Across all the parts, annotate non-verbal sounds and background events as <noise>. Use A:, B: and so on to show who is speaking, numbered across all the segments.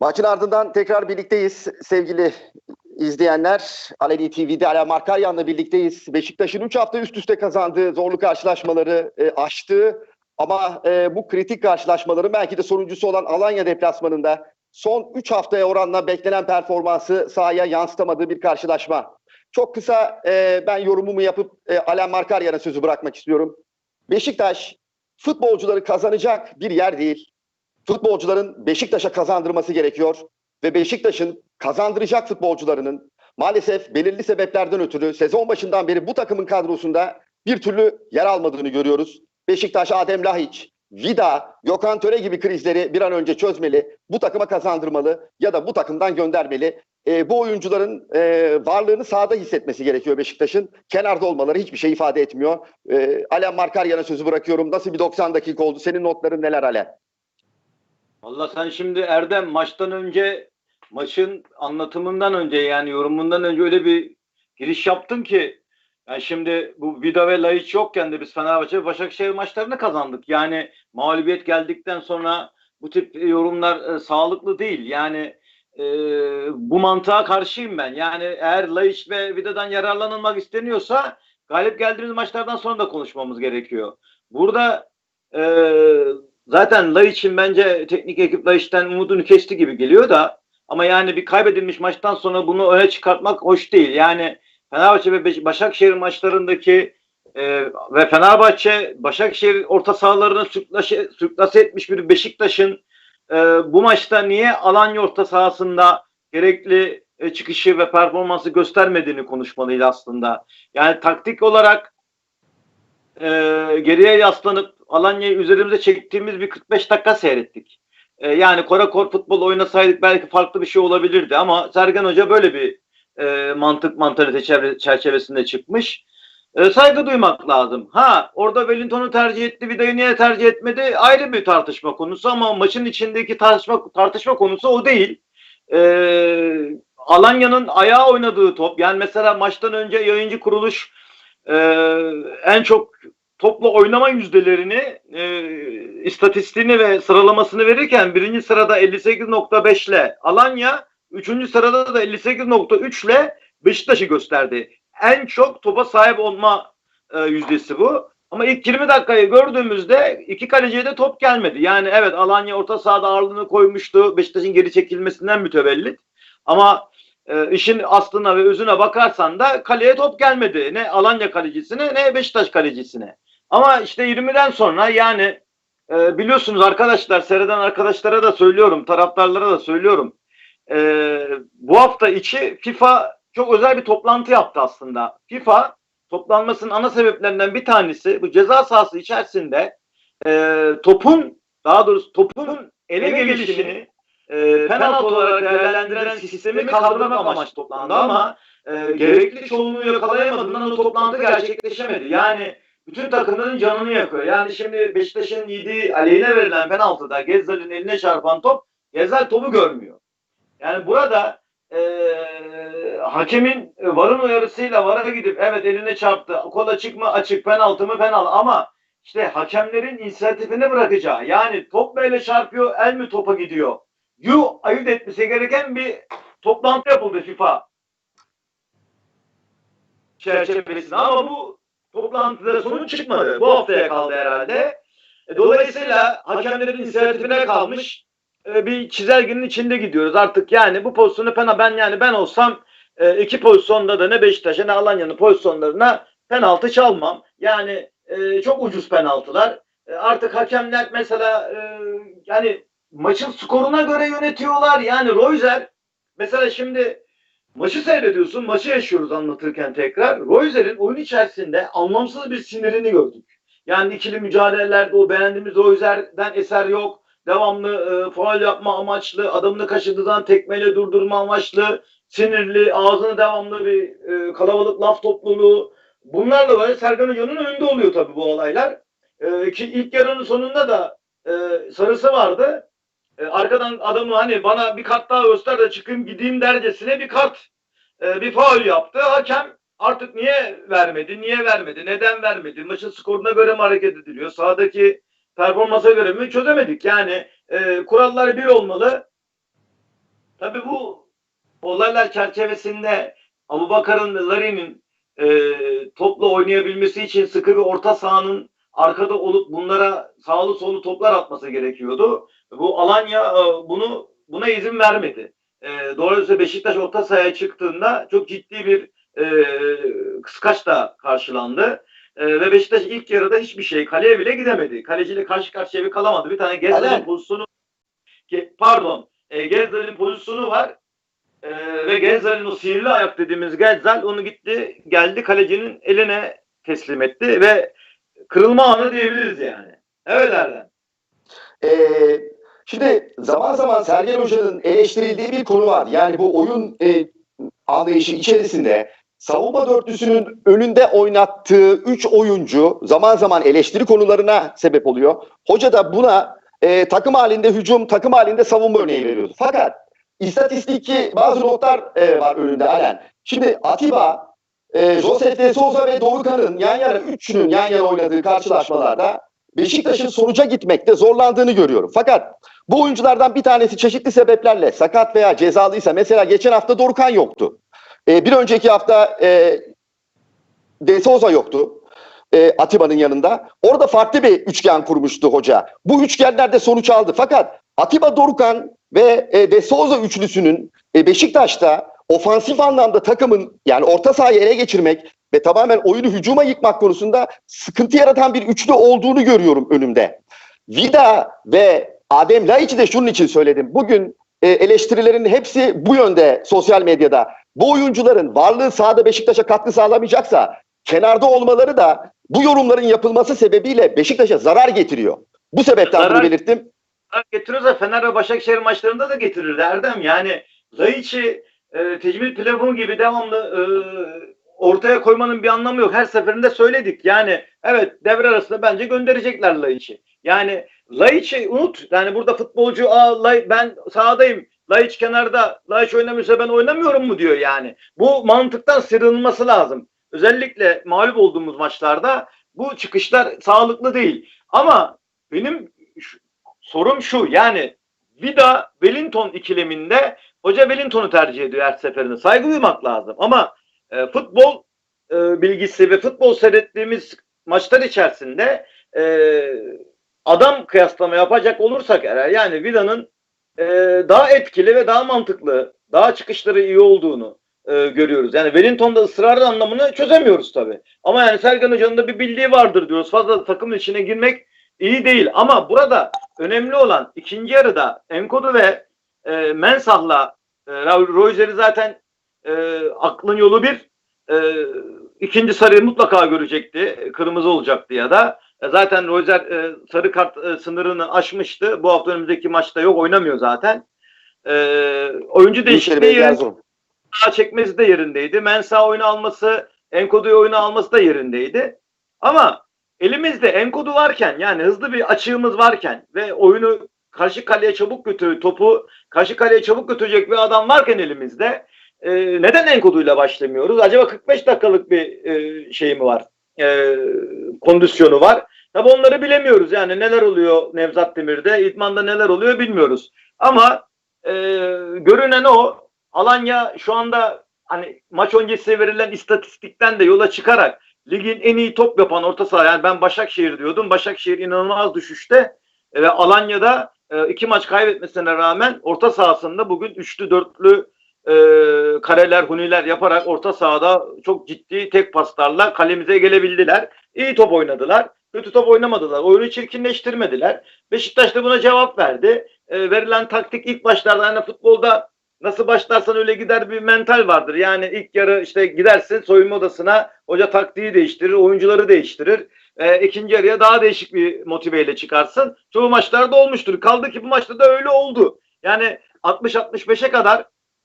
A: Maçın ardından tekrar birlikteyiz sevgili izleyenler. Aleni TV'de Ala Markaryan'la birlikteyiz. Beşiktaş'ın 3 hafta üst üste kazandığı zorlu karşılaşmaları e, aştı. Ama e, bu kritik karşılaşmaların belki de sonuncusu olan Alanya deplasmanında son 3 haftaya oranla beklenen performansı sahaya yansıtamadığı bir karşılaşma. Çok kısa e, ben yorumumu yapıp e, Alan Markaryan'a sözü bırakmak istiyorum. Beşiktaş futbolcuları kazanacak bir yer değil futbolcuların Beşiktaş'a kazandırması gerekiyor ve Beşiktaş'ın kazandıracak futbolcularının maalesef belirli sebeplerden ötürü sezon başından beri bu takımın kadrosunda bir türlü yer almadığını görüyoruz. Beşiktaş Adem Lahiç, Vida, Gökhan Töre gibi krizleri bir an önce çözmeli, bu takıma kazandırmalı ya da bu takımdan göndermeli. E, bu oyuncuların e, varlığını sahada hissetmesi gerekiyor Beşiktaş'ın. Kenarda olmaları hiçbir şey ifade etmiyor. E, Alen Markaryan'a sözü bırakıyorum. Nasıl bir 90 dakika oldu? Senin notların neler Alen?
B: Valla sen şimdi Erdem maçtan önce maçın anlatımından önce yani yorumundan önce öyle bir giriş yaptın ki yani şimdi bu Vida ve Laiç yokken de biz Fenerbahçe Başakşehir maçlarını kazandık. Yani mağlubiyet geldikten sonra bu tip yorumlar e, sağlıklı değil. Yani e, bu mantığa karşıyım ben. Yani eğer Laiç ve Vida'dan yararlanılmak isteniyorsa galip geldiğimiz maçlardan sonra da konuşmamız gerekiyor. Burada e, zaten Laiç'in bence teknik ekip Laiç'ten umudunu kesti gibi geliyor da ama yani bir kaybedilmiş maçtan sonra bunu öne çıkartmak hoş değil. Yani Fenerbahçe ve Başakşehir maçlarındaki e, ve Fenerbahçe Başakşehir orta sahalarını sürklase, etmiş bir Beşiktaş'ın e, bu maçta niye Alanya orta sahasında gerekli e, çıkışı ve performansı göstermediğini konuşmalıydı aslında. Yani taktik olarak e, geriye yaslanıp Alanya'yı üzerimize çektiğimiz bir 45 dakika seyrettik. E, yani korakor futbol oynasaydık belki farklı bir şey olabilirdi ama Sergen Hoca böyle bir e, mantık mantalite çerçevesinde çıkmış. E, saygı duymak lazım. Ha orada Wellington'u tercih etti, Vida'yı niye tercih etmedi ayrı bir tartışma konusu ama maçın içindeki tartışma tartışma konusu o değil. E, Alanya'nın ayağa oynadığı top yani mesela maçtan önce yayıncı kuruluş e, en çok topla oynama yüzdelerini e, istatistiğini ve sıralamasını verirken birinci sırada 58.5 ile Alanya, üçüncü sırada da 58.3 ile Beşiktaş'ı gösterdi. En çok topa sahip olma e, yüzdesi bu. Ama ilk 20 dakikayı gördüğümüzde iki kaleciye de top gelmedi. Yani evet Alanya orta sahada ağırlığını koymuştu. Beşiktaş'ın geri çekilmesinden mütevellit. Ama e, işin aslına ve özüne bakarsan da kaleye top gelmedi. Ne Alanya kalecisine ne Beşiktaş kalecisine. Ama işte 20'den sonra yani e, biliyorsunuz arkadaşlar seyreden arkadaşlara da söylüyorum, taraftarlara da söylüyorum. E, bu hafta içi FIFA çok özel bir toplantı yaptı aslında. FIFA toplanmasının ana sebeplerinden bir tanesi bu ceza sahası içerisinde e, topun daha doğrusu topun ele, ele gelişini e, penaltı olarak değerlendiren sistemi kaldırmak amaç toplandı ama e, gerekli çoğunluğu yakalayamadığından o toplantı gerçekleşemedi. Yani bütün takımların canını yakıyor. Yani şimdi Beşiktaş'ın yediği aleyhine verilen penaltıda Gezzal'in eline çarpan top Gezzal topu görmüyor. Yani burada e, hakemin varın uyarısıyla vara gidip evet eline çarptı. Kola çıkma açık penaltı mı penaltı ama işte hakemlerin inisiyatifini bırakacağı yani top böyle çarpıyor el mi topa gidiyor. Yu ayırt etmesi gereken bir toplantı yapıldı FIFA çerçevesinde ama bu toplantıda sonuç çıkmadı. Bu haftaya kaldı herhalde. E, dolayısıyla hakemlerin inisiyatifine kalmış e, bir çizelgenin içinde gidiyoruz artık yani bu pozisyonu pena ben yani ben olsam e, iki pozisyonda da ne Beşiktaş'a ne Alanya'nın pozisyonlarına penaltı çalmam. Yani çok ucuz penaltılar. artık hakemler mesela yani maçın skoruna göre yönetiyorlar. Yani Royzer mesela şimdi Maçı seyrediyorsun, maçı yaşıyoruz anlatırken tekrar. Royzer'in oyun içerisinde anlamsız bir sinirini gördük. Yani ikili mücadelelerde o beğendiğimiz Royzer'den eser yok. Devamlı e, faal yapma amaçlı, adamını kaşıdıdan tekmeyle durdurma amaçlı, sinirli, ağzını devamlı bir e, kalabalık laf topluluğu. Bunlarla böyle Sergen Hoca'nın önünde oluyor tabii bu olaylar. E, ki ilk yarının sonunda da e, sarısı vardı e, arkadan adamı hani bana bir kart daha göster de çıkayım gideyim dercesine bir kart e, bir faul yaptı. Hakem artık niye vermedi, niye vermedi, neden vermedi, maçın skoruna göre mi hareket ediliyor, sahadaki performansa göre mi çözemedik. Yani e, kurallar bir olmalı. Tabii bu olaylar çerçevesinde Abubakar'ın ve Larin'in e, topla oynayabilmesi için sıkı bir orta sahanın arkada olup bunlara sağlı solu toplar atması gerekiyordu. Bu Alanya e, bunu buna izin vermedi. E, dolayısıyla Beşiktaş orta sahaya çıktığında çok ciddi bir e, kıskaçla karşılandı. E, ve Beşiktaş ilk yarıda hiçbir şey kaleye bile gidemedi. Kaleciyle karşı karşıya bir kalamadı. Bir tane
A: Alen.
B: pozisyonu pardon e, Gezal'in pozisyonu var. E, ve Gezal'in o sihirli ayak dediğimiz Gezal onu gitti geldi kalecinin eline teslim etti ve kırılma anı diyebiliriz yani. Evet Erdem.
A: Ee, şimdi zaman zaman Sergen Hoca'nın eleştirildiği bir konu var. Yani bu oyun e, anlayışı içerisinde savunma dörtlüsünün önünde oynattığı 3 oyuncu zaman zaman eleştiri konularına sebep oluyor. Hoca da buna e, takım halinde hücum, takım halinde savunma örneği veriyordu. Fakat istatistiki bazı notlar e, var önünde Alen. Şimdi Atiba, e, Josef de Souza ve Dorukhan'ın yan yana, üçünün yan yana oynadığı karşılaşmalarda Beşiktaş'ın sonuca gitmekte zorlandığını görüyorum. Fakat bu oyunculardan bir tanesi çeşitli sebeplerle sakat veya cezalıysa mesela geçen hafta Dorukhan yoktu. Ee, bir önceki hafta e, De Souza yoktu. e, Atiba'nın yanında. Orada farklı bir üçgen kurmuştu hoca. Bu üçgenler de sonuç aldı. Fakat Atiba Dorukhan ve e, De Souza üçlüsünün e, Beşiktaş'ta ofansif anlamda takımın yani orta sahayı ele geçirmek ve tamamen oyunu hücuma yıkmak konusunda sıkıntı yaratan bir üçlü olduğunu görüyorum önümde. Vida ve Adem Laiç'i de şunun için söyledim. Bugün e, eleştirilerin hepsi bu yönde sosyal medyada. Bu oyuncuların varlığı sahada Beşiktaş'a katkı sağlamayacaksa kenarda olmaları da bu yorumların yapılması sebebiyle Beşiktaş'a zarar getiriyor. Bu sebepten
B: Zarar-
A: bunu belirttim.
B: getiriyorsa Fener ve Başakşehir maçlarında da getirirdi Erdem. Yani Laiç'i e, tecmil pilavı gibi devamlı e, ortaya koymanın bir anlamı yok. Her seferinde söyledik. Yani evet devre arasında bence gönderecekler Laiç'i. Yani Laiç'i unut. Yani burada futbolcu Aa, Lai- ben sahadayım. Laiç kenarda. Laiç oynamıyorsa ben oynamıyorum mu diyor yani. Bu mantıktan sıyrılması lazım. Özellikle mağlup olduğumuz maçlarda bu çıkışlar sağlıklı değil. Ama benim şu- sorum şu yani Vida Wellington ikileminde hoca Wellington'u tercih ediyor her seferinde. Saygı duymak lazım. Ama e, futbol e, bilgisi ve futbol seyrettiğimiz maçlar içerisinde e, adam kıyaslama yapacak olursak eğer yani Vida'nın e, daha etkili ve daha mantıklı, daha çıkışları iyi olduğunu e, görüyoruz. Yani Wellington'da ısrarlı anlamını çözemiyoruz tabii. Ama yani Sergen Hoca'nın da bir bildiği vardır diyoruz. Fazla takımın içine girmek iyi değil. Ama burada önemli olan ikinci yarıda Enkodu ve e, Mensah'la e, Royzer'i zaten e, aklın yolu bir. E, ikinci sarıyı mutlaka görecekti. Kırmızı olacaktı ya da. E, zaten Royzer e, sarı kart e, sınırını aşmıştı. Bu hafta önümüzdeki maçta yok. Oynamıyor zaten. E, oyuncu değişikliği sağa çekmesi de yerindeydi. Mensah oyunu alması, Enkodu'yu oyunu alması da yerindeydi. Ama elimizde Enkodu varken yani hızlı bir açığımız varken ve oyunu karşı kaleye çabuk götür, topu karşı kaleye çabuk götürecek bir adam varken elimizde e, neden Enkodu'yla başlamıyoruz? Acaba 45 dakikalık bir e, şey mi var? E, kondisyonu var. Tabi onları bilemiyoruz yani neler oluyor Nevzat Demir'de, İdman'da neler oluyor bilmiyoruz. Ama e, görünen o Alanya şu anda hani maç öncesi verilen istatistikten de yola çıkarak ligin en iyi top yapan orta saha yani ben Başakşehir diyordum. Başakşehir inanılmaz düşüşte E, ve Alanya'da e, iki maç kaybetmesine rağmen orta sahasında bugün üçlü dörtlü e, kareler, huniler yaparak orta sahada çok ciddi tek paslarla kalemize gelebildiler. İyi top oynadılar. Kötü top oynamadılar. Oyunu çirkinleştirmediler. Beşiktaş da buna cevap verdi. E, verilen taktik ilk başlarda hani futbolda nasıl başlarsan öyle gider bir mental vardır. Yani ilk yarı işte gidersin soyunma odasına hoca taktiği değiştirir, oyuncuları değiştirir. E, ikinci yarıya daha değişik bir motiveyle çıkarsın. Çoğu maçlarda olmuştur. Kaldı ki bu maçta da öyle oldu. Yani 60-65'e kadar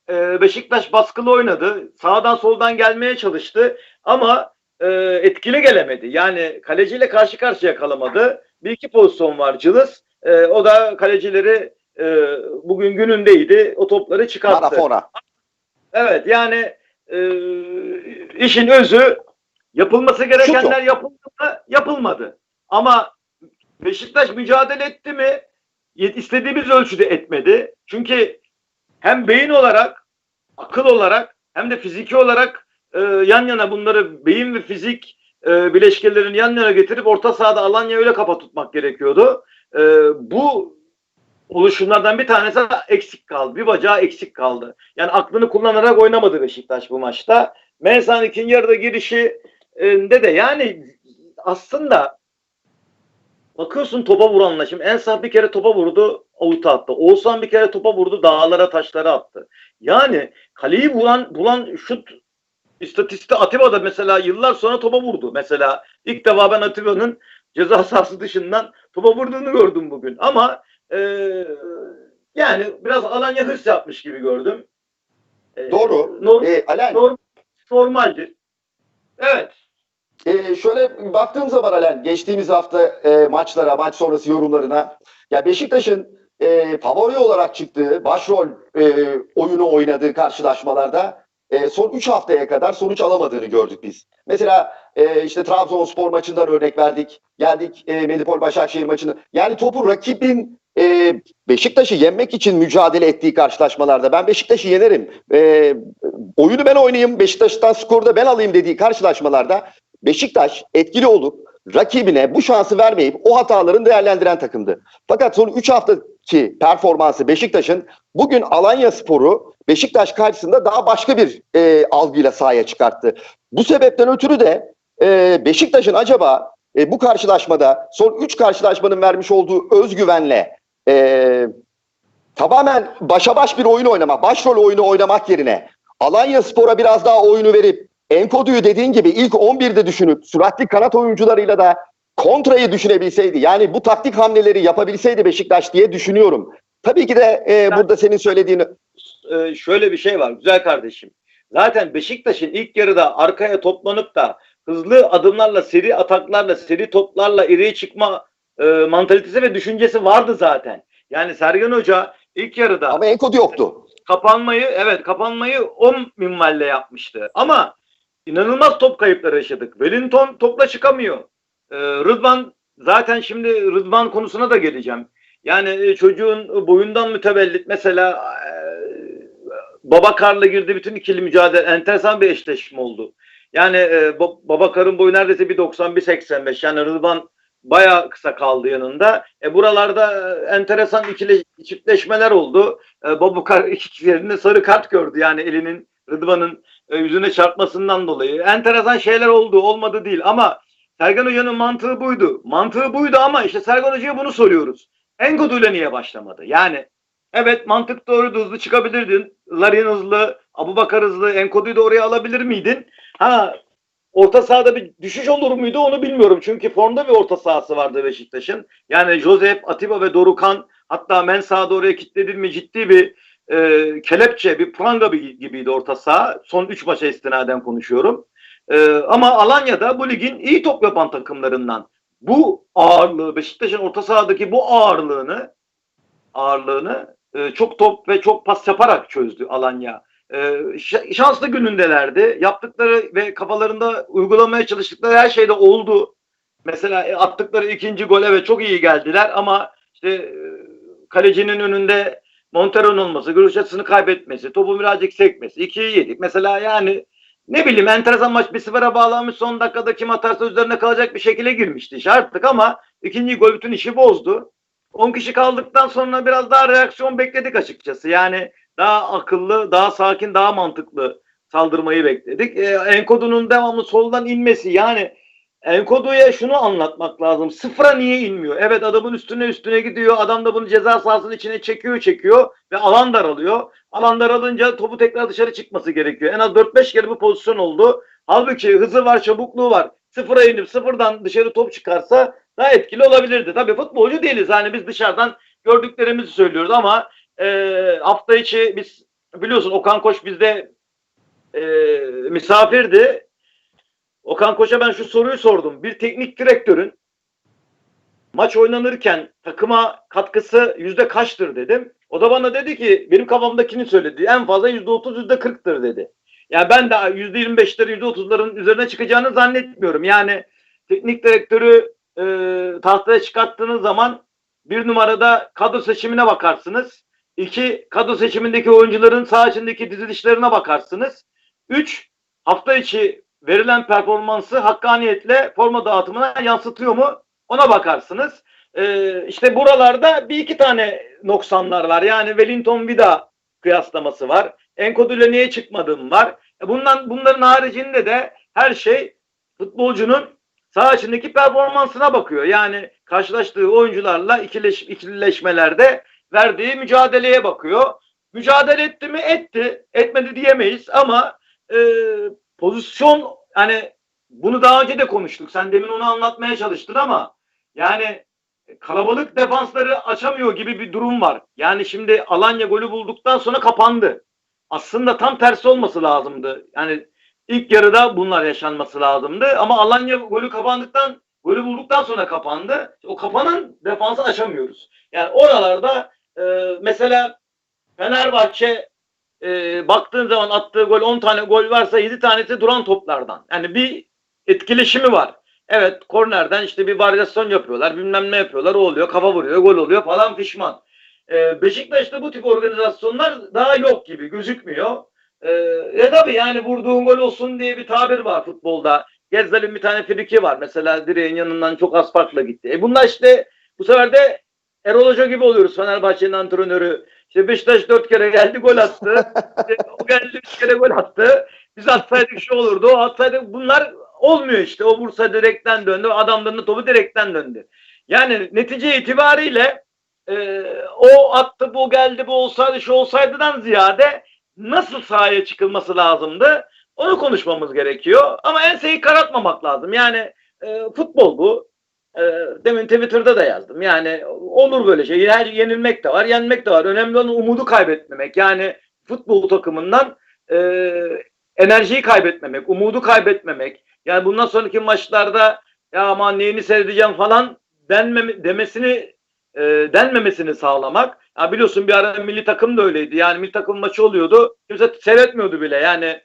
B: e, Beşiktaş baskılı oynadı. Sağdan soldan gelmeye çalıştı. Ama e, etkili gelemedi. Yani kaleciyle karşı karşıya kalamadı. Bir iki pozisyon var Cılız. E, o da kalecileri e, bugün günündeydi. O topları çıkarttı.
A: Marafona.
B: Evet yani e, işin özü yapılması gerekenler yapıldı mı? Yapılmadı. Ama Beşiktaş mücadele etti mi? İstediğimiz ölçüde etmedi. Çünkü hem beyin olarak, akıl olarak hem de fiziki olarak e, yan yana bunları beyin ve fizik e, bileşkelerini yan yana getirip orta sahada Alanya öyle kafa tutmak gerekiyordu. E, bu oluşumlardan bir tanesi eksik kaldı. Bir bacağı eksik kaldı. Yani aklını kullanarak oynamadı Beşiktaş bu maçta. Mensah'ın ikinci yarıda girişi e, de de yani aslında bakıyorsun topa vuranla şimdi Ensah bir kere topa vurdu avuta attı. Oğuzhan bir kere topa vurdu dağlara taşlara attı. Yani kaleyi bulan bulan şut istatistiği Atiba da mesela yıllar sonra topa vurdu. Mesela ilk defa ben Atiba'nın ceza sahası dışından topa vurduğunu gördüm bugün. Ama e, yani biraz Alanya hırs yapmış gibi gördüm. E,
A: Doğru.
B: Norm,
A: E, Alen,
B: norm, normaldir. Evet.
A: e, şöyle baktığım zaman Alen, geçtiğimiz hafta e, maçlara, maç sonrası yorumlarına, ya Beşiktaş'ın e, favori olarak çıktığı, başrol e, oyunu oynadığı karşılaşmalarda e, son 3 haftaya kadar sonuç alamadığını gördük biz. Mesela e, işte Trabzonspor maçından örnek verdik. Geldik e, Medipol Başakşehir maçını. Yani topu rakibin e, Beşiktaş'ı yenmek için mücadele ettiği karşılaşmalarda ben Beşiktaş'ı yenerim. E, oyunu ben oynayayım, Beşiktaş'tan skoru da ben alayım dediği karşılaşmalarda Beşiktaş etkili olup rakibine bu şansı vermeyip o hatalarını değerlendiren takımdı. Fakat son 3 haftaki performansı Beşiktaş'ın bugün Alanya Sporu Beşiktaş karşısında daha başka bir e, algıyla sahaya çıkarttı. Bu sebepten ötürü de e, Beşiktaş'ın acaba e, bu karşılaşmada son 3 karşılaşmanın vermiş olduğu özgüvenle e, tamamen başa baş bir oyun oynamak, başrol oyunu oynamak yerine Alanya Spor'a biraz daha oyunu verip Enkodu'yu dediğin gibi ilk 11'de düşünüp süratli kanat oyuncularıyla da kontrayı düşünebilseydi yani bu taktik hamleleri yapabilseydi Beşiktaş diye düşünüyorum. Tabii ki de e, burada senin söylediğini
B: e, şöyle bir şey var güzel kardeşim. Zaten Beşiktaş'ın ilk yarıda arkaya toplanıp da hızlı adımlarla, seri ataklarla, seri toplarla ileriye çıkma e, mantalitesi ve düşüncesi vardı zaten. Yani Sergen Hoca ilk yarıda
A: ama Enkodu yoktu.
B: kapanmayı evet kapanmayı o minvalle yapmıştı. Ama inanılmaz top kayıpları yaşadık. Wellington topla çıkamıyor. Ee, Rıdvan zaten şimdi Rıdvan konusuna da geleceğim. Yani e, çocuğun boyundan mütevellit mesela e, Babakar'la girdi bütün ikili mücadele enteresan bir eşleşme oldu. Yani e, Ba- Babakar'ın boyu neredeyse 1.90 1.85 yani Rıdvan bayağı kısa kaldı yanında. E buralarda e, enteresan ikili çiftleşmeler oldu. E, Babukar <laughs> iki yerinde sarı kart gördü yani elinin Rıdvan'ın yüzüne çarpmasından dolayı. Enteresan şeyler oldu, olmadı değil ama Sergen Hoca'nın mantığı buydu. Mantığı buydu ama işte Sergen Hoca'ya bunu soruyoruz. Enkodu'yla niye başlamadı? Yani evet mantık doğruydu hızlı çıkabilirdin. Larin hızlı, Abubakar hızlı, Enkodu'yu da oraya alabilir miydin? Ha orta sahada bir düşüş olur muydu onu bilmiyorum. Çünkü formda bir orta sahası vardı Beşiktaş'ın. Yani Josep, Atiba ve Dorukan hatta Mensah'da oraya kilitledin mi ciddi bir e, kelepçe, bir pranga gibi- gibiydi orta saha. Son 3 maça istinaden konuşuyorum. E, ama Alanya'da bu ligin iyi top yapan takımlarından. Bu ağırlığı, Beşiktaş'ın orta sahadaki bu ağırlığını ağırlığını e, çok top ve çok pas yaparak çözdü Alanya. E, şanslı günündelerdi. Yaptıkları ve kafalarında uygulamaya çalıştıkları her şeyde oldu. Mesela e, attıkları ikinci gole ve çok iyi geldiler ama işte e, kalecinin önünde Montero'nun olması, görüş açısını kaybetmesi, topu birazcık sekmesi. 2'yi yedik. Mesela yani ne bileyim enteresan maç bir sıfıra bağlanmış son dakikada kim atarsa üzerine kalacak bir şekilde girmişti iş ama ikinci gol bütün işi bozdu. 10 kişi kaldıktan sonra biraz daha reaksiyon bekledik açıkçası. Yani daha akıllı, daha sakin, daha mantıklı saldırmayı bekledik. Ee, Enkodu'nun devamlı soldan inmesi yani Enkodu'ya şunu anlatmak lazım. Sıfıra niye inmiyor? Evet adamın üstüne üstüne gidiyor. Adam da bunu ceza sahasının içine çekiyor çekiyor ve alan daralıyor. Alan daralınca topu tekrar dışarı çıkması gerekiyor. En az 4-5 kere bu pozisyon oldu. Halbuki hızı var, çabukluğu var. Sıfıra inip sıfırdan dışarı top çıkarsa daha etkili olabilirdi. Tabii futbolcu değiliz. Hani biz dışarıdan gördüklerimizi söylüyoruz ama e, hafta içi biz biliyorsun Okan Koç bizde e, misafirdi. Okan Koç'a ben şu soruyu sordum. Bir teknik direktörün maç oynanırken takıma katkısı yüzde kaçtır dedim. O da bana dedi ki benim kafamdakini söyledi. En fazla yüzde otuz yüzde kırktır dedi. Yani ben de yüzde yirmi beşleri yüzde otuzların üzerine çıkacağını zannetmiyorum. Yani teknik direktörü e, tahtaya çıkarttığınız zaman bir numarada kadro seçimine bakarsınız. İki, kadro seçimindeki oyuncuların saha içindeki dizilişlerine bakarsınız. Üç, hafta içi verilen performansı hakkaniyetle forma dağıtımına yansıtıyor mu? Ona bakarsınız. Ee, işte buralarda bir iki tane noksanlar var. Yani Wellington Vida kıyaslaması var. Enkodü'yle niye çıkmadığım var. E Bundan, bunların haricinde de her şey futbolcunun saha içindeki performansına bakıyor. Yani karşılaştığı oyuncularla ikileş, ikilileşmelerde verdiği mücadeleye bakıyor. Mücadele etti mi? Etti. Etmedi diyemeyiz ama e, pozisyon hani bunu daha önce de konuştuk. Sen demin onu anlatmaya çalıştın ama yani kalabalık defansları açamıyor gibi bir durum var. Yani şimdi Alanya golü bulduktan sonra kapandı. Aslında tam tersi olması lazımdı. Yani ilk yarıda bunlar yaşanması lazımdı ama Alanya golü kapandıktan golü bulduktan sonra kapandı. O kapanan defansı açamıyoruz. Yani oralarda e, mesela Fenerbahçe e, baktığın zaman attığı gol 10 tane gol varsa 7 tanesi duran toplardan. Yani bir etkileşimi var. Evet kornerden işte bir varyasyon yapıyorlar bilmem ne yapıyorlar o oluyor kafa vuruyor gol oluyor falan pişman. Ee, Beşiktaş'ta bu tip organizasyonlar daha yok gibi gözükmüyor. Ee, e tabii yani vurduğun gol olsun diye bir tabir var futbolda. Gezzal'in bir tane friki var mesela direğin yanından çok az farkla gitti. E bunlar işte bu sefer de Erol Hoca gibi oluyoruz Fenerbahçe'nin antrenörü. İşte Beşiktaş dört kere geldi gol attı. İşte <laughs> o geldi üç kere gol attı. Biz atsaydık şu olurdu. O atsaydık bunlar olmuyor işte. O Bursa direkten döndü. Adamlarının topu direkten döndü. Yani netice itibariyle e, o attı bu geldi bu olsaydı şu olsaydıdan ziyade nasıl sahaya çıkılması lazımdı onu konuşmamız gerekiyor. Ama enseyi karartmamak lazım. Yani e, futbol bu. E, demin Twitter'da da yazdım. Yani olur böyle şey. Her yenilmek de var, yenmek de var. Önemli olan umudu kaybetmemek. Yani futbol takımından e, enerjiyi kaybetmemek, umudu kaybetmemek. Yani bundan sonraki maçlarda ya aman neyini seyredeceğim falan denmeme, demesini e, denmemesini sağlamak. Ya biliyorsun bir ara milli takım da öyleydi. Yani milli takım maçı oluyordu. Kimse seyretmiyordu bile. Yani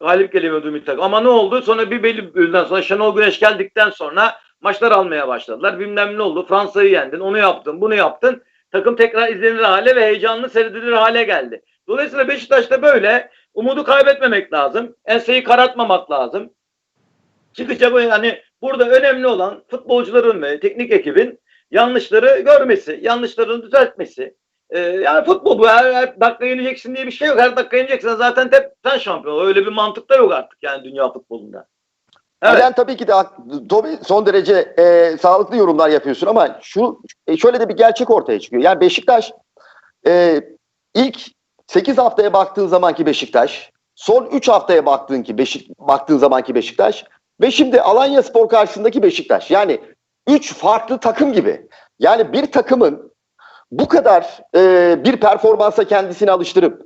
B: galip gelemiyordu milli takım. Ama ne oldu? Sonra bir belli bir sonra Şenol Güneş geldikten sonra maçlar almaya başladılar. Bilmem ne oldu. Fransa'yı yendin. Onu yaptın. Bunu yaptın. Takım tekrar izlenir hale ve heyecanlı seyredilir hale geldi. Dolayısıyla Beşiktaş'ta böyle umudu kaybetmemek lazım. Enseyi karartmamak lazım. Çıkacak yani burada önemli olan futbolcuların ve teknik ekibin yanlışları görmesi, yanlışlarını düzeltmesi. Ee, yani futbol bu. Her, her dakika yeneceksin diye bir şey yok. Her dakika yeneceksin zaten hep sen şampiyon. Öyle bir mantık da yok artık yani dünya futbolunda. Evet.
A: Alen tabii ki de tabii son derece e, sağlıklı yorumlar yapıyorsun ama şu e, şöyle de bir gerçek ortaya çıkıyor. Yani Beşiktaş e, ilk 8 haftaya baktığın zamanki Beşiktaş, son 3 haftaya baktığın ki Beşik baktığın zamanki Beşiktaş ve şimdi Alanya Spor karşısındaki Beşiktaş. Yani 3 farklı takım gibi. Yani bir takımın bu kadar e, bir performansa kendisini alıştırıp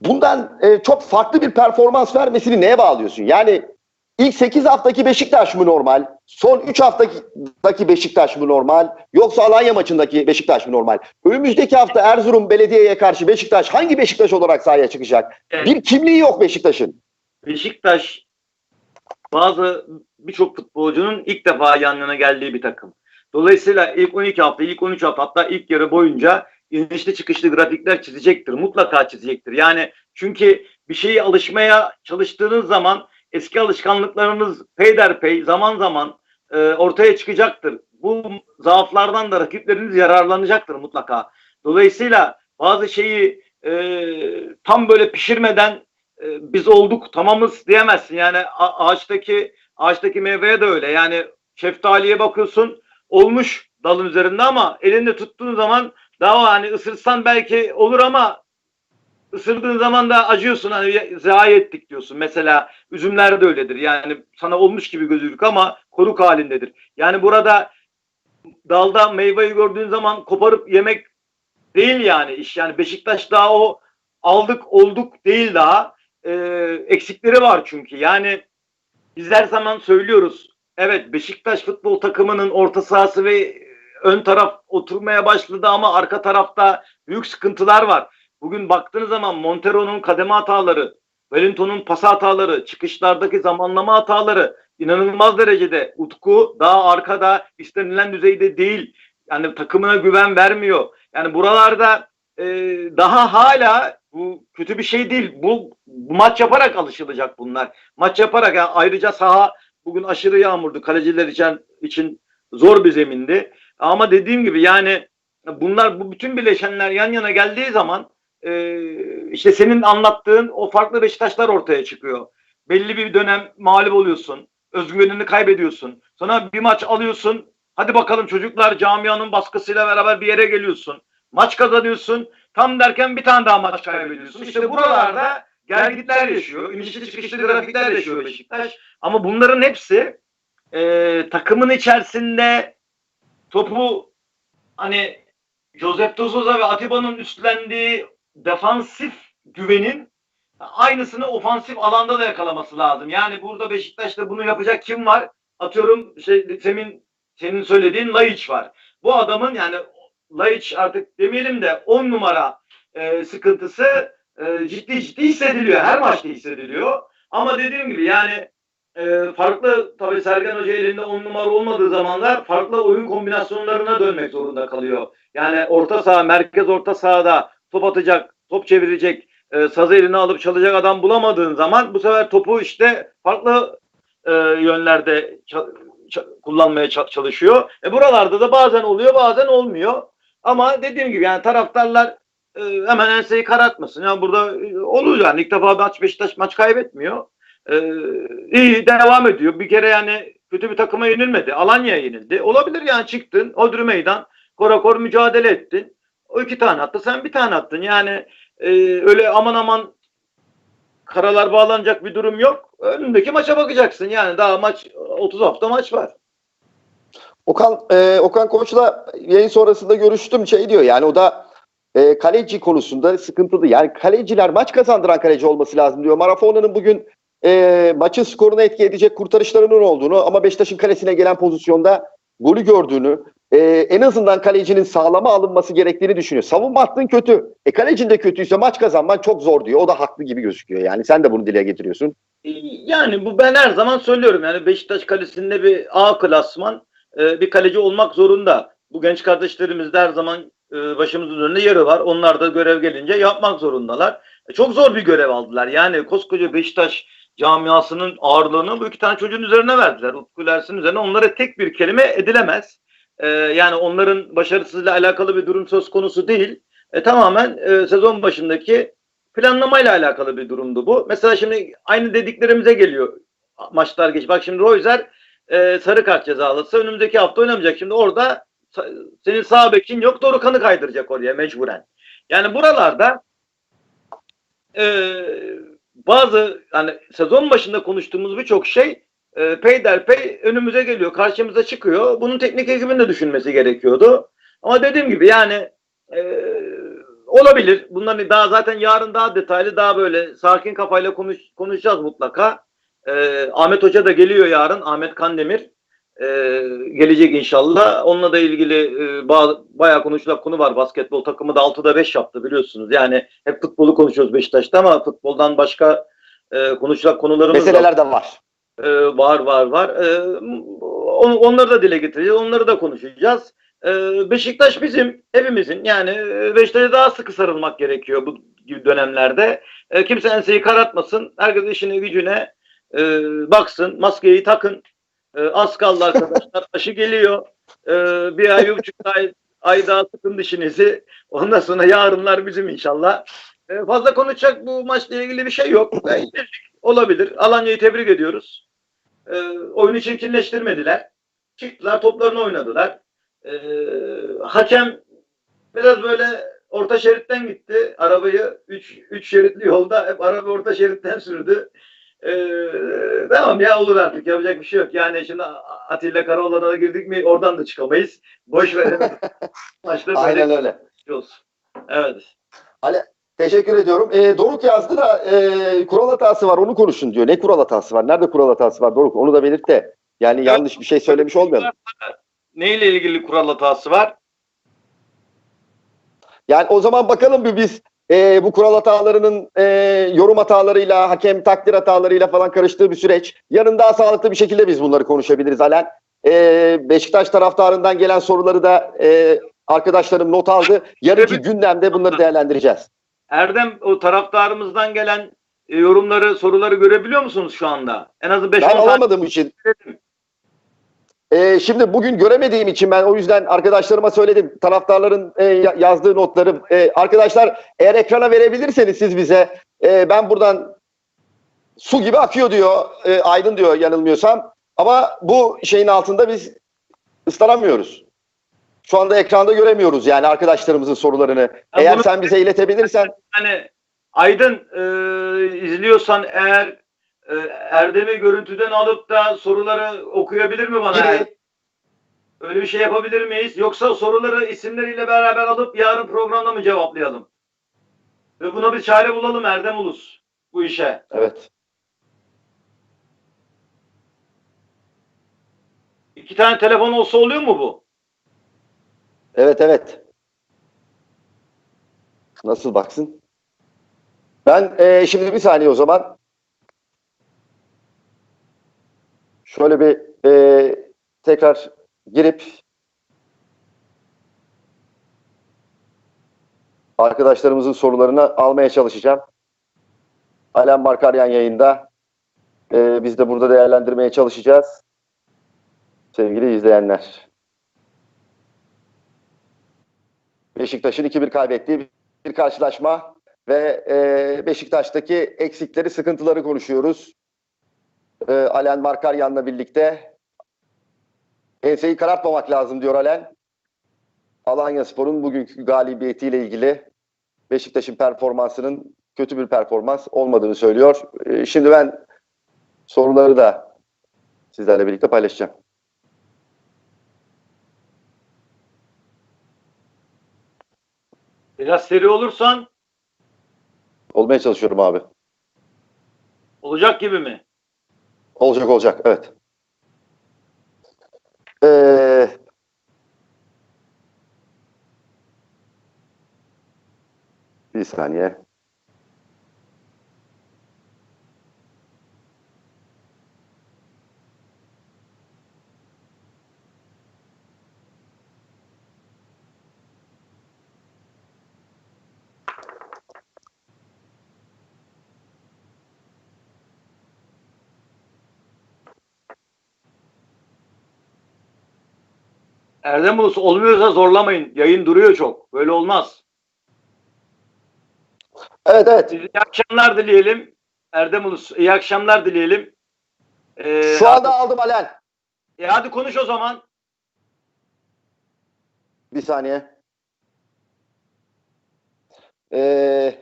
A: bundan e, çok farklı bir performans vermesini neye bağlıyorsun? Yani İlk 8 haftaki Beşiktaş mı normal? Son 3 haftaki Beşiktaş mı normal? Yoksa Alanya maçındaki Beşiktaş mı normal? Önümüzdeki hafta Erzurum Belediye'ye karşı Beşiktaş hangi Beşiktaş olarak sahaya çıkacak?
B: Evet.
A: Bir kimliği yok Beşiktaş'ın.
B: Beşiktaş bazı birçok futbolcunun ilk defa yan yana geldiği bir takım. Dolayısıyla ilk 12 hafta, ilk 13 hafta hatta ilk yarı boyunca inişli çıkışlı grafikler çizecektir. Mutlaka çizecektir. Yani çünkü bir şeye alışmaya çalıştığınız zaman eski alışkanlıklarınız peyderpey zaman zaman e, ortaya çıkacaktır. Bu zaaflardan da rakipleriniz yararlanacaktır mutlaka. Dolayısıyla bazı şeyi e, tam böyle pişirmeden e, biz olduk tamamız diyemezsin. Yani ağaçtaki ağaçtaki meyveye de öyle. Yani şeftaliye bakıyorsun olmuş dalın üzerinde ama elinde tuttuğun zaman daha hani ısırsan belki olur ama ısırdığın zaman da acıyorsun hani zayi ettik diyorsun. Mesela üzümler de öyledir. Yani sana olmuş gibi gözükür ama koruk halindedir. Yani burada dalda meyveyi gördüğün zaman koparıp yemek değil yani iş. Yani Beşiktaş daha o aldık olduk değil daha. Ee, eksikleri var çünkü. Yani biz her zaman söylüyoruz. Evet Beşiktaş futbol takımının orta sahası ve ön taraf oturmaya başladı ama arka tarafta büyük sıkıntılar var. Bugün baktığınız zaman Montero'nun kademe hataları, Wellington'un pas hataları, çıkışlardaki zamanlama hataları inanılmaz derecede. Utku daha arkada istenilen düzeyde değil. Yani takımına güven vermiyor. Yani buralarda e, daha hala bu kötü bir şey değil. Bu, bu maç yaparak alışılacak bunlar. Maç yaparak yani ayrıca saha bugün aşırı yağmurdu. Kaleciler için, için zor bir zemindi. Ama dediğim gibi yani bunlar bu bütün bileşenler yan yana geldiği zaman e, işte senin anlattığın o farklı Beşiktaşlar ortaya çıkıyor. Belli bir dönem mağlup oluyorsun. Özgüvenini kaybediyorsun. Sonra bir maç alıyorsun. Hadi bakalım çocuklar camianın baskısıyla beraber bir yere geliyorsun. Maç kazanıyorsun. Tam derken bir tane daha maç kaybediyorsun. İşte buralarda gergitler yaşıyor. İnişli çıkışlı grafikler yaşıyor Beşiktaş. Ama bunların hepsi e, takımın içerisinde topu hani Josep Souza ve Atiba'nın üstlendiği defansif güvenin aynısını ofansif alanda da yakalaması lazım. Yani burada Beşiktaş'ta bunu yapacak kim var? Atıyorum şey, senin senin söylediğin Laiç var. Bu adamın yani Laiç artık demeyelim de 10 numara e, sıkıntısı e, ciddi ciddi hissediliyor. Her maçta hissediliyor. Ama dediğim gibi yani e, farklı tabii Sergen Hoca elinde 10 numara olmadığı zamanlar farklı oyun kombinasyonlarına dönmek zorunda kalıyor. Yani orta saha, merkez orta sahada top atacak, top çevirecek, e, sazı eline alıp çalacak adam bulamadığın zaman bu sefer topu işte farklı e, yönlerde kullanmaya ça- çalışıyor. E buralarda da bazen oluyor, bazen olmuyor. Ama dediğim gibi yani taraftarlar e, hemen enseyi karartmasın. Yani burada e, oluyor yani ilk defa maç Beşiktaş maç kaybetmiyor. E, iyi devam ediyor. Bir kere yani kötü bir takıma yenilmedi. Alanya'ya yenildi. Olabilir yani çıktın. Odri meydan. Korakor mücadele ettin. O iki tane attı. Sen bir tane attın. Yani e, öyle aman aman karalar bağlanacak bir durum yok. Önündeki maça bakacaksın. Yani daha maç 30 hafta maç var.
A: Okan e, Okan Koç'la yayın sonrasında görüştüm şey diyor yani o da e, kaleci konusunda sıkıntılı. Yani kaleciler maç kazandıran kaleci olması lazım diyor. Marafona'nın bugün e, maçın skorunu etki edecek kurtarışlarının olduğunu ama Beşiktaş'ın kalesine gelen pozisyonda golü gördüğünü e, en azından kalecinin sağlama alınması gerektiğini düşünüyor. Savunma hattın kötü. E kalecin de kötüyse maç kazanman çok zor diyor. O da haklı gibi gözüküyor. Yani sen de bunu dile getiriyorsun.
B: Yani bu ben her zaman söylüyorum. Yani Beşiktaş kalesinde bir A klasman e, bir kaleci olmak zorunda. Bu genç kardeşlerimiz de her zaman e, başımızın önünde yeri var. Onlar da görev gelince yapmak zorundalar. E, çok zor bir görev aldılar. Yani koskoca Beşiktaş camiasının ağırlığını bu iki tane çocuğun üzerine verdiler. Utku üzerine onlara tek bir kelime edilemez. E, yani onların başarısızla alakalı bir durum söz konusu değil. E, tamamen e, sezon başındaki planlamayla alakalı bir durumdu bu. Mesela şimdi aynı dediklerimize geliyor maçlar geç. Bak şimdi Royzer e, sarı kart cezalısı önümüzdeki hafta oynamayacak. Şimdi orada senin sağ bekin yok Dorukan'ı kaydıracak oraya mecburen. Yani buralarda e, bazı hani sezon başında konuştuğumuz birçok şey e, peyderpey önümüze geliyor. Karşımıza çıkıyor. Bunun teknik ekibinin de düşünmesi gerekiyordu. Ama dediğim gibi yani e, olabilir. Bunların daha zaten yarın daha detaylı daha böyle sakin kafayla konuş, konuşacağız mutlaka. Ee, Ahmet Hoca da geliyor yarın. Ahmet Kandemir ee, gelecek inşallah. Onunla da ilgili e, bazı, bayağı konuşulacak konu var. Basketbol takımı da 6'da 5 yaptı biliyorsunuz. Yani hep futbolu konuşuyoruz Beşiktaş'ta ama futboldan başka e, konuşulacak konularımız var.
A: Meseleler de var.
B: Ee, var var var. Ee, on- onları da dile getireceğiz. Onları da konuşacağız. Ee, Beşiktaş bizim, hepimizin yani e, Beşiktaş'a daha sıkı sarılmak gerekiyor bu gibi dönemlerde. Ee, kimse enseyi karartmasın. Herkes işine gücüne e, baksın. Maskeyi takın. Ee, az kaldı <laughs> arkadaşlar. Aşı geliyor. Ee, bir ay, bir buçuk ay, ay daha sıkın dişinizi. Ondan sonra yarınlar bizim inşallah. Ee, fazla konuşacak bu maçla ilgili bir şey yok. Olabilir. Alanya'yı tebrik ediyoruz. Ee, oyunu çirkinleştirmediler. Çıktılar, toplarını oynadılar. Ee, hakem biraz böyle orta şeritten gitti. Arabayı 3 3 şeritli yolda hep araba orta şeritten sürdü. Ee, tamam ya olur artık yapacak bir şey yok. Yani şimdi Atilla Karaoğlan'a girdik mi oradan da çıkamayız. Boş <laughs> böyle
A: Aynen öyle.
B: olsun. Evet.
A: Teşekkür ediyorum. E, Doruk yazdı da e, kural hatası var onu konuşun diyor. Ne kural hatası var? Nerede kural hatası var Doruk? Onu da belirt de. Yani yanlış bir şey söylemiş olmayalım.
B: Neyle ilgili kural hatası var?
A: Yani o zaman bakalım bir biz e, bu kural hatalarının e, yorum hatalarıyla, hakem takdir hatalarıyla falan karıştığı bir süreç. Yarın daha sağlıklı bir şekilde biz bunları konuşabiliriz Alen. E, Beşiktaş taraftarından gelen soruları da e, Arkadaşlarım not aldı. Yarınki
B: Evet.
A: gündemde bunları değerlendireceğiz.
B: Erdem o taraftarımızdan gelen e, yorumları, soruları görebiliyor musunuz şu anda? En az 5-10
A: Ben alamadığım için Ee, şimdi bugün göremediğim için ben o yüzden arkadaşlarıma söyledim. Taraftarların e, ya- yazdığı notları. E, arkadaşlar eğer ekrana verebilirseniz siz bize e, ben buradan su gibi akıyor diyor. e, aydın diyor yanılmıyorsam. Ama bu şeyin altında biz ıslanamıyoruz. Şu anda ekranda göremiyoruz yani arkadaşlarımızın sorularını. Eğer
B: bunu-
A: sen bize iletebilirsen
B: hani Aydın e, izliyorsan eğer e, Erdem'i görüntüden alıp da soruları okuyabilir mi bana?
A: Yine-
B: Öyle bir şey yapabilir miyiz? Yoksa soruları isimleriyle beraber alıp yarın programda mı cevaplayalım? Ve buna bir çare bulalım Erdem Ulus bu işe.
A: evet.
B: İki tane telefon olsa oluyor mu bu?
A: Evet evet. Nasıl baksın? Ben eee, şimdi bir saniye o zaman. Şöyle bir eee, tekrar girip arkadaşlarımızın sorularını almaya çalışacağım. Alem Markaryan yayında. Eee, biz de burada değerlendirmeye çalışacağız. Sevgili izleyenler. Beşiktaş'ın 2-1 kaybettiği bir karşılaşma ve e, Beşiktaş'taki eksikleri, sıkıntıları konuşuyoruz. E, Alen Markaryan'la birlikte enseyi karartmamak lazım diyor Alen. Alanya Spor'un bugünkü galibiyetiyle ilgili Beşiktaş'ın performansının kötü bir performans olmadığını söylüyor. E, şimdi ben soruları da sizlerle birlikte paylaşacağım.
B: Biraz seri olursan
A: Olmaya çalışıyorum abi.
B: olacak gibi mi?
A: Olacak olacak evet. Ee, bir saniye.
B: Erdem Ulus olmuyorsa zorlamayın. Yayın duruyor çok. Böyle olmaz.
A: Evet evet.
B: İyi akşamlar dileyelim. Erdem Ulus iyi akşamlar dileyelim. Ee,
A: Şu anda aldım Alen.
B: E hadi konuş o zaman.
A: Bir saniye. Ee,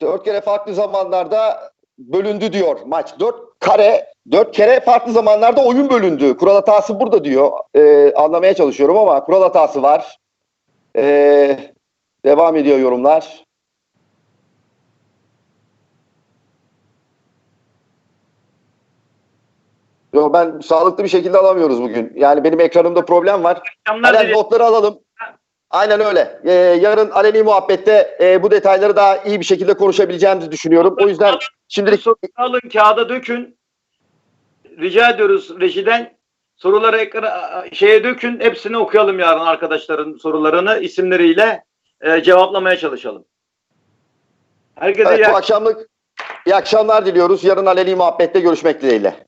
A: dört kere farklı zamanlarda bölündü diyor maç. Dört kare, dört kere farklı zamanlarda oyun bölündü. Kural hatası burada diyor. Ee, anlamaya çalışıyorum ama kural hatası var. Ee, devam ediyor yorumlar. Yo, ben sağlıklı bir şekilde alamıyoruz bugün. Yani benim ekranımda problem var.
B: Dileyelim.
A: notları alalım. Aynen öyle. Ee, yarın aleni muhabbette e, bu detayları daha iyi bir şekilde konuşabileceğimizi düşünüyorum. O yüzden şimdilik
B: alın kağıda dökün. Rica ediyoruz rejiden. Soruları ekrana, şeye dökün. Hepsini okuyalım yarın arkadaşların sorularını isimleriyle e, cevaplamaya çalışalım. Herkese
A: evet,
B: iyi
A: bu akşamlık iyi akşamlar diliyoruz. Yarın aleni muhabbette görüşmek dileğiyle.